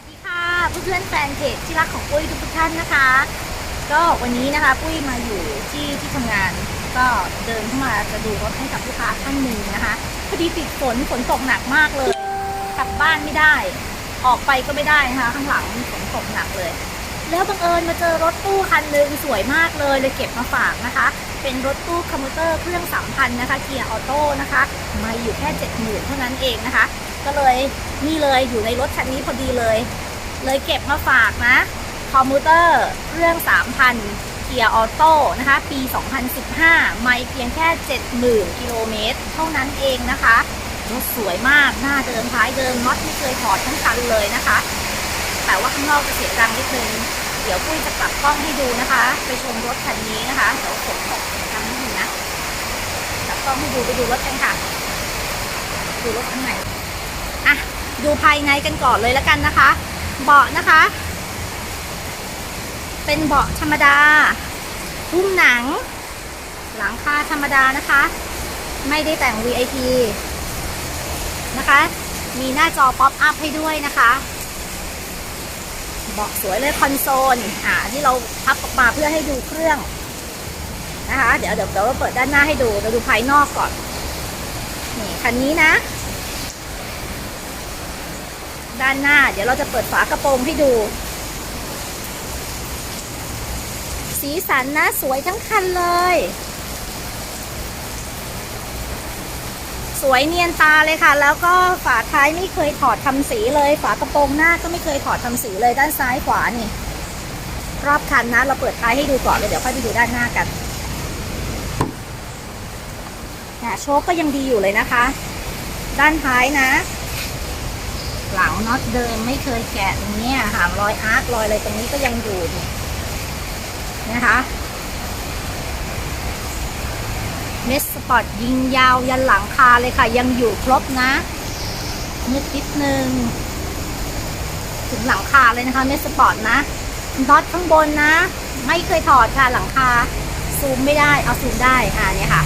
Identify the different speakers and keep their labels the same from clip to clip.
Speaker 1: วัสดีค่ะเพื่อนๆแฟนเพจที่รักของปุ้ยทุกท่านนะคะ ก็วันนี้นะคะปุ้ยมาอยู่ที่ที่ทำงาน ก็เดินเข้ามาจะดูรถให้กับลูกค้าท่านหนึ่งนะคะพอดีติดฝนฝนตกหนักมากเลยกลับบ้านไม่ได้ ออกไปก็ไม่ได้นะคะข้างหลังมีฝนตกหนักเลย แล้วบังเอิญมาเจอรถตู้คันหนึ่งสวยมากเลยเลยเก็บมาฝากนะคะ เป็นรถตู้คอมพิวเตอร์เครื่องสามพันนะคะเกียร์ออโต้นะคะมาอยู่แค่เจ็ดหมื่นเท่านั้นเองนะคะ ก็เลยนี่เลยอยู่ในรถคันนี้พอดีเลย เลยเก็บมาฝากนะคอมพิวเตอร์เครื่อง3,000เกียร์ออโต้นะคะ ปี 2015 ไม่เพียงแค่ 70,000กิโลเมตรเท่านั้นเองนะคะรถสวยมาก หน้าเดิมท้ายเดิมน็อตไม่เคยถอดทั้งคันเลยนะคะ แต่ว่าข้างนอกจะเสียงดังนิดนึง เดี๋ยวปุ้ยจะกลับกล้องให้ดูนะคะ ไปชมรถคันนี้นะคะ เดี๋ยวฝนตกเสียงดังนิดนึงนะกลับกล้องให้ดูไปดูรถกันค่ะ ดูรถข้างในอะดูภายในกันก่อนเลยแล้วกันนะคะ เบาะนะคะ เป็นเบาะธรรมดาหุ้มหนัง หลังคาธรรมดานะคะ ไม่ได้แต่ง VIP นะคะ มีหน้าจอป๊อปอัพให้ด้วยนะคะ เบาะสวยเลยคอนโซลอ่าที่เราพับออกมาเพื่อให้ดูเครื่องนะคะ เดี๋ยวเดี๋ยวเดี๋ยวเราเปิดด้านหน้าให้ดูเราดูภายนอกก่อน นี่คันนี้นะ ด้านหน้า เดี๋ยวเราจะเปิดฝากระโปรงให้ดู สีสันนะสวยทั้งคันเลย สวยเนียนตาเลยค่ะ แล้วก็ฝาท้ายไม่เคยถอดทำสีเลย ฝากระโปรงหน้าก็ไม่เคยถอดทำสีเลยด้านซ้ายขวานี่ รอบคันนะ เราเปิดท้ายให้ดูก่อนเลยเดี๋ยวค่อยไปดูด้านหน้ากันนะโชคก็ยังดีอยู่เลยนะคะ ด้านท้ายนะ หลังน็อตเดิมไม่เคยแกะตรงเนี้ยค่ะรอยอาร์ครอยอะไรตรงนี้ก็ยังอยู่นี่นะคะ เมสสปอร์ตยิงยาวยันหลังคาเลยค่ะ ยังอยู่ครบนะนิดนิดนึง ถึงหลังคาเลยนะคะเมสสปอร์ตนะน็อตข้างบนนะ ไม่เคยถอดค่ะหลังคา ซูมไม่ได้ เอาซูมได้ อ่าเนี่ยค่ะ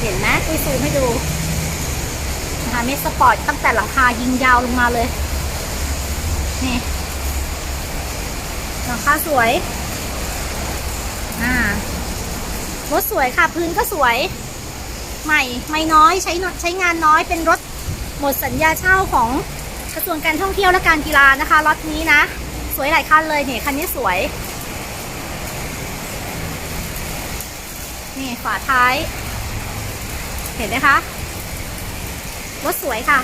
Speaker 1: เห็นไหมอุ้ยซูมให้ดูนะคะเมสสปอร์ตตั้งแต่หลังคายิงยาวลงมาเลย นี่หลังคาสวย อ่า รถสวยค่ะพื้นก็สวย ใหม่ไม่น้อยใช้ใช้งานน้อยเป็นรถหมดสัญญาเช่าของกระทรวงการท่องเที่ยวและการกีฬานะคะรถนี้นะ สวยหลายคันเลยเนี่ยคันนี้สวย นี่ฝาท้าย เห็นไหมคะรถสวยค่ะ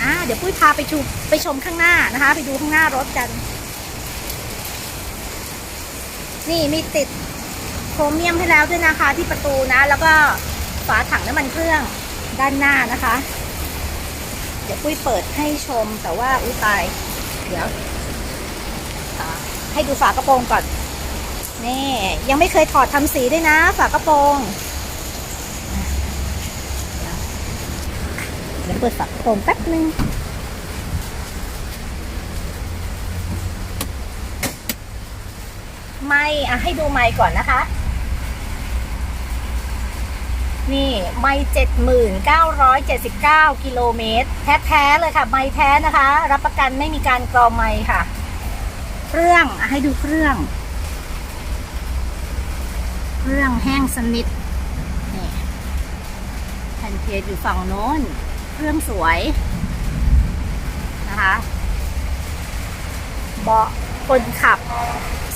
Speaker 1: อ่าเดี๋ยวปุ้ยพาไปชมไปชมข้างหน้านะคะ ไปดูข้างหน้ารถกัน นี่มีติด โครเมียมให้แล้วด้วยนะคะที่ประตูนะ แล้วก็ฝาถังน้ำมันเครื่องด้านหน้านะคะ เดี๋ยวปุ้ยเปิดให้ชมแต่ว่าอุ้ยตายเดี๋ยวให้ดูฝากระโปรงก่อนนี่ยังไม่เคยถอดทำสีด้วยนะ ฝากระโปรงเดี๋ยวเปิดฝากระโปรงแป๊บนึงไม่อะให้ดูไม่ก่อนนะคะ นี่ไม่เจ็ดหมื่นเก้าร้อยเจ็ดสิบเก้ากิโลเมตร แท้ๆเลยค่ะ ไม่แท้นะคะ รับประกันไม่มีการกรอไม่ค่ะ เครื่องให้ดูเครื่อง เครื่องแห้งสนิทนี่แผ่นเพจอยู่ฝั่งโน้น เครื่องสวยนะคะ เบาะคนขับ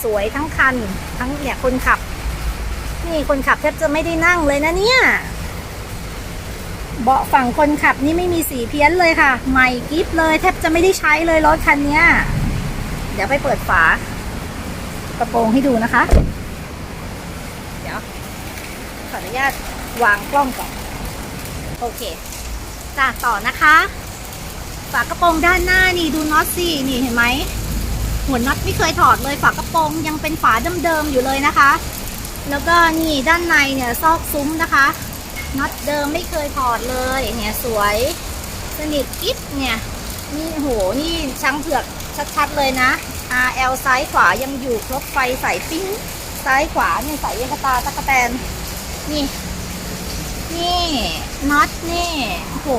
Speaker 1: สวยทั้งคัน ทั้งเนี่ยคนขับ นี่คนขับแทบจะไม่ได้นั่งเลยนะเนี่ย เบาะฝั่งคนขับนี่ไม่มีสีเพี้ยนเลยค่ะ ใหม่กิฟเลยแทบจะไม่ได้ใช้เลยรถคันนี้เดี๋ยวไปเปิดฝากระโปรงให้ดูนะคะ เดี๋ยว ขออนุญาตวางกล้องก่อน โอเคจ้ะต่อนะคะ ฝากระโปรงด้านหน้านี่ดูน็อตสินี่เห็นไหมหัวน็อตไม่เคยถอดเลยฝากระโปรงยังเป็นฝาเดิมๆอยู่เลยนะคะ แล้วก็นี่ด้านในเนี่ยซอกซุ้มนะคะน็อตเดิมไม่เคยถอดเลยเนี่ยสวยสนิทกิ๊บเนี่ยนี่โหนี่ช้างเผือกชัดๆเลยนะ RL ซ้ายขวายังอยู่ครบไฟใส่ปิ้งซ้ายขวาเนี่ยใส่ยังกตาตะกะแตนนี่นี่น็อตนี่โห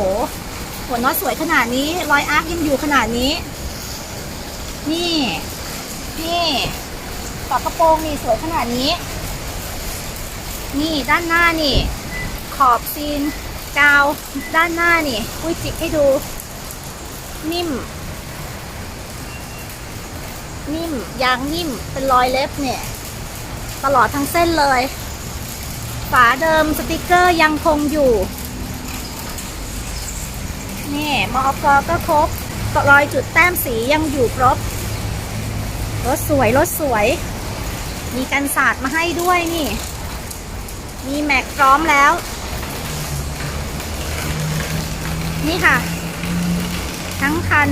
Speaker 1: หัวน็อตสวยขนาดนี้รอยอาร์คยังอยู่ขนาดนี้ นี่นี่ฝากระโปรงนี่สวยขนาดนี้ นี่ด้านหน้านี่ ขอบซีน กาว ด้านหน้านี่อุ้ยจิกให้ดู นิ่ม นิ่ม ยางนิ่ม เป็นรอยเล็บเนี่ย ตลอดทั้งเส้นเลย ฝาเดิมสติกเกอร์ยังคงอยู่ นี่มอกก็ครบรอยจุดแต้มสียังอยู่ครบ รถสวย รถสวย มีกันสาดมาให้ด้วยนี่ มีแม็กพร้อมแล้ว นี่ค่ะ ทั้งคัน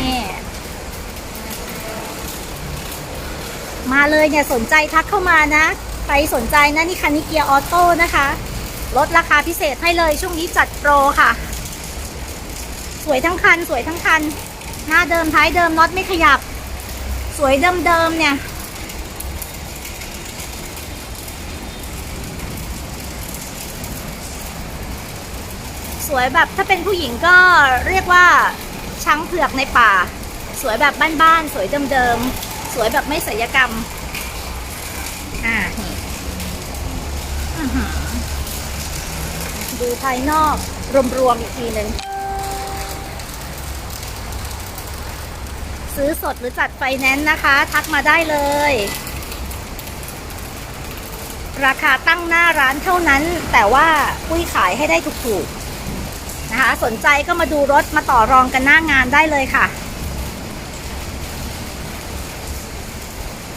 Speaker 1: นี่มาเลยเนี่ยสนใจทักเข้ามานะ ใครสนใจนะนี่คันนี้เกียร์ออโต้นะคะ ลดราคาพิเศษให้เลยช่วงนี้จัดโปรค่ะ สวยทั้งคัน สวยทั้งคัน หน้าเดิมท้ายเดิมน็อตไม่ขยับ สวยเดิมๆเนี่ย สวยแบบถ้าเป็นผู้หญิงก็เรียกว่าช้างเผือกในป่า สวยแบบบ้านๆ สวยเดิมๆ สวยแบบไม่ศัลยกรรม อ่าดูภายนอกรวมๆอีกทีหนึ่ง ซื้อสดหรือจัดไฟแนนซ์นะคะ ทักมาได้เลย ราคาตั้งหน้าร้านเท่านั้น แต่ว่าปุ้ยขายให้ได้ถูกๆนะคะ สนใจก็มาดูรถมาต่อรองกันหน้างานได้เลยค่ะ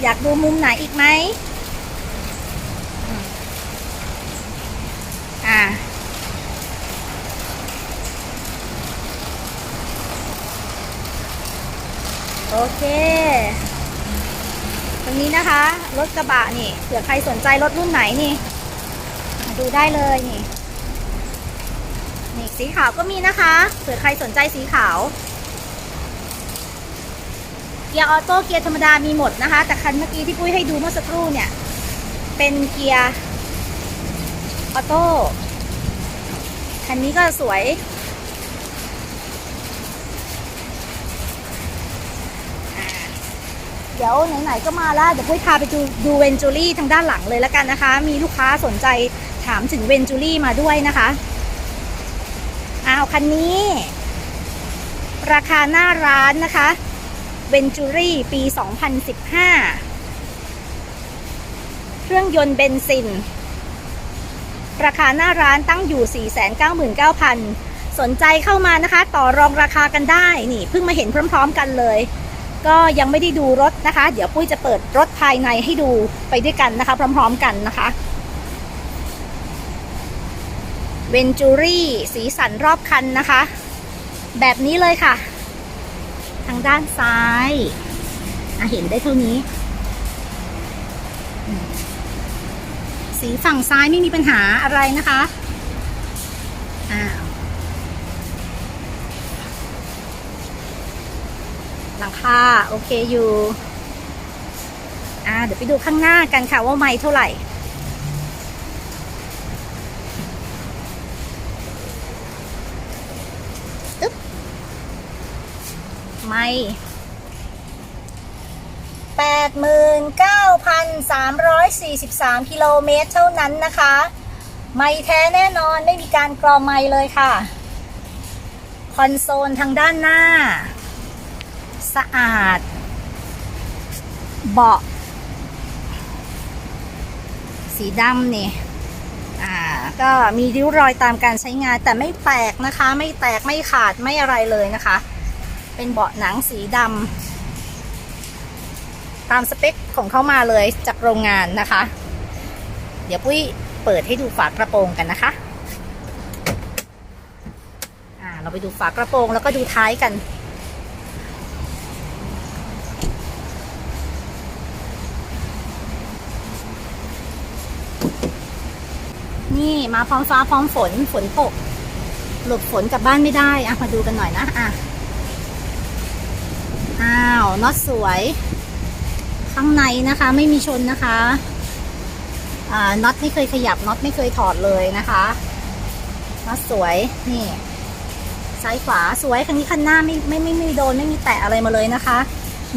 Speaker 1: อยากดูมุมไหนอีกไหมอืมอ่า โอเคตรงนี้นะคะ รถกระบะนี่เผื่อใครสนใจรถรุ่นไหนนี่มาดูได้เลยนี่ นี่สีขาวก็มีนะคะเผื่อใครสนใจสีขาว เกียร์ออโต้เกียร์ธรรมดามีหมดนะคะ แต่คันเมื่อกี้ที่ปุ้ยให้ดูเมื่อสักครู่เนี่ย เป็นเกียร์ออโต้คันนี้ก็สวย เดี๋ยวไหนๆก็มาแล้วเดี๋ยวปุ้ยพาไปดูดูเวนจูรี่ทางด้านหลังเลยแล้วกันนะคะ มีลูกค้าสนใจถามถึงเวนจูรี่มาด้วยนะคะอ้าวคันนี้ ราคาหน้าร้านนะคะเวนจูรี่ปี 2015 เครื่องยนต์เบนซิน ราคาหน้าร้านตั้งอยู่ 499,000 สนใจเข้ามานะคะ ต่อรองราคากันได้ นี่เพิ่งมาเห็นพร้อม ๆ กันเลย ก็ยังไม่ได้ดูรถนะคะ เดี๋ยวปุ้ยจะเปิดรถภายในให้ดูไปด้วยกันนะคะ พร้อมๆกันนะคะเวนจูรี่สีสันรอบคันนะคะ แบบนี้เลยค่ะ ทางด้านซ้ายเห็นได้เท่านี้ สีฝั่งซ้ายไม่มีปัญหาอะไรนะคะอ้าว หลังคาโอเคอยู่อ่าเดี๋ยวไปดูข้างหน้ากันค่ะว่าไม่เท่าไหร่ตึ๊บไม่แปดหมื่นเก้าพันสามร้อยสี่สิบสามกิโลเมตรเท่านั้นนะคะ ไม่แท้แน่นอนไม่มีการกรอไม่เลยค่ะ คอนโซลทางด้านหน้า สะอาด เบาะ สีดำนี่อ่าก็มีริ้วรอยตามการใช้งานแต่ไม่แตกนะคะ ไม่แตกไม่ขาดไม่อะไรเลยนะคะ เป็นเบาะหนังสีดำตามสเปคของเขามาเลยจากโรงงานนะคะ เดี๋ยวปุ้ยเปิดให้ดูฝากระโปรงกันนะคะเราไปดูฝากระโปรงแล้วก็ดูท้ายกัน นี่มาพร้อมฟ้าพร้อมฝนฝนตก หลบฝนกลับบ้านไม่ได้อะมาดูกันหน่อยนะอะอ้าวน็อตสวย ข้างในนะคะ ไม่มีชนนะคะอ่าน็อตไม่เคยขยับน็อตไม่เคยถอดเลยนะคะน็อตสวยนี่ซ้ายขวาสวยคันนี้คันหน้าไม่ไม่ไม่ไม่โดนไม่มีแตะอะไรมาเลยนะคะ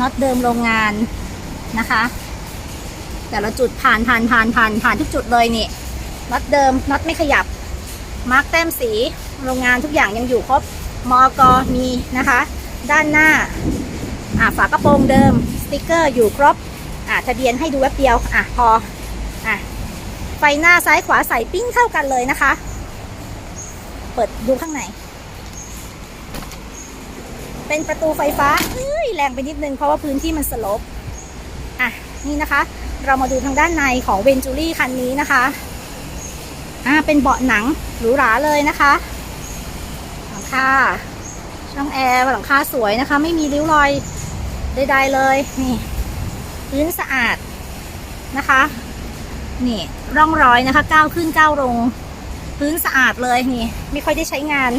Speaker 1: น็อตเดิมโรงงานนะคะ แต่ละจุดผ่านผ่านผ่านผ่านผ่านทุกจุดเลยนี่ น็อตเดิมน็อตไม่ขยับ มาร์กแต้มสี โรงงานทุกอย่างยังอยู่ครบ มอกมีนะคะ ด้านหน้าอ่าฝากระโปรงเดิม สติกเกอร์อยู่ครบอ่าทะเบียนให้ดูแวบเดียวอะพออะไฟหน้าซ้ายขวาใส่ปิ้งเท่ากันเลยนะคะ เปิดดูข้างในเป็นประตูไฟฟ้าเอ้ยแรงไปนิดนึงเพราะว่าพื้นที่มันสลบอะนี่นะคะ เรามาดูทางด้านในของเวนจูรี่คันนี้นะคะ อ่าเป็นเบาะหนังหรูหราเลยนะคะหลังคาช่องแอร์หลังคาสวยนะคะ ไม่มีริ้วรอยใดๆเลยนี่พื้นสะอาดนะคะ นี่ร่องรอยนะคะก้าวขึ้นก้าวลง พื้นสะอาดเลยนี่ ไม่ค่อยได้ใช้งาน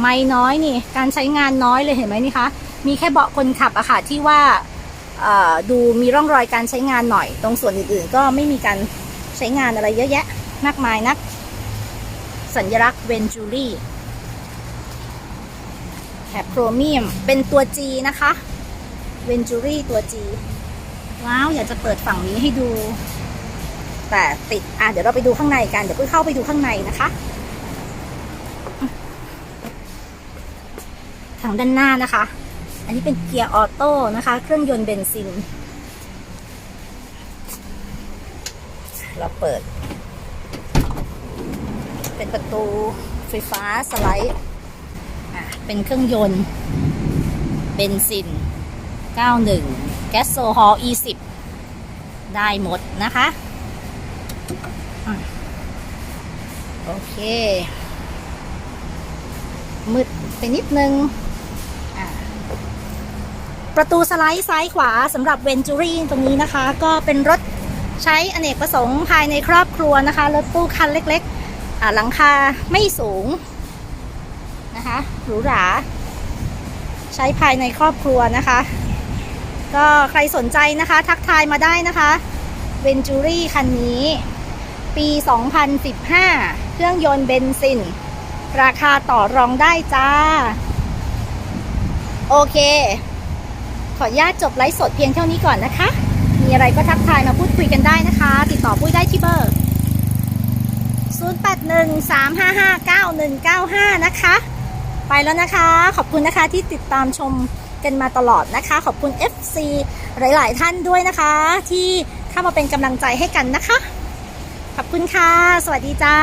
Speaker 1: ไม่น้อยนี่ การใช้งานน้อยเลยเห็นไหมนี่คะมีแค่เบาะคนขับอะค่ะที่ว่าดูมีร่องรอยการใช้งานหน่อย ตรงส่วนอื่นๆ ก็ไม่มีการ ใช้งานอะไรเยอะแยะ มากมายนัก สัญลักษณ์เวนจูรี่แถบโครเมียม เป็นตัว G นะคะเวนจูรี่ตัว G ว้าว อยากจะเปิดฝั่งนี้ให้ดู แต่ติด อะ เดี๋ยวเราไปดูข้างในกัน เดี๋ยวปุ้ยเข้าไปดูข้างในนะคะ ทางด้านหน้านะคะ อันนี้เป็นเกียร์ออโต้นะคะ เครื่องยนต์เบนซิน เราเปิด เป็นประตูไฟฟ้าสไลด์เป็นเครื่องยนต์เบนซิน 91 แก๊สโซฮอล์ E10 ได้หมดนะคะอะโอเค มืดไปนิดนึง ประตูสไลด์ซ้ายขวาสำหรับเวนจูรี่ตรงนี้นะคะ ก็เป็นรถ ใช้อเนกประสงค์ภายในครอบครัวนะคะ รถตู้คันเล็กๆหลังคาไม่สูงนะคะหรูหรา ใช้ภายในครอบครัวนะคะ ก็ใครสนใจนะคะ ทักทายมาได้นะคะเวนจูรี่คันนี้ ปี 2015 เครื่องยนต์เบนซิน ราคาต่อรองได้จ้า โอเค ขออนุญาตจบไลฟ์สดเพียงเท่านี้ก่อนนะคะ มีอะไรก็ทักทายมาพูดคุยกันได้นะคะ ติดต่อปุ้ยได้ที่เบอร์ 0813559195 นะคะ ไปแล้วนะคะ ขอบคุณนะคะที่ติดตามชมกันมาตลอดนะคะ ขอบคุณ FC หลาย ๆ ท่านด้วยนะคะ ที่เข้ามาเป็นกำลังใจให้กันนะคะ ขอบคุณค่ะ สวัสดีจ้า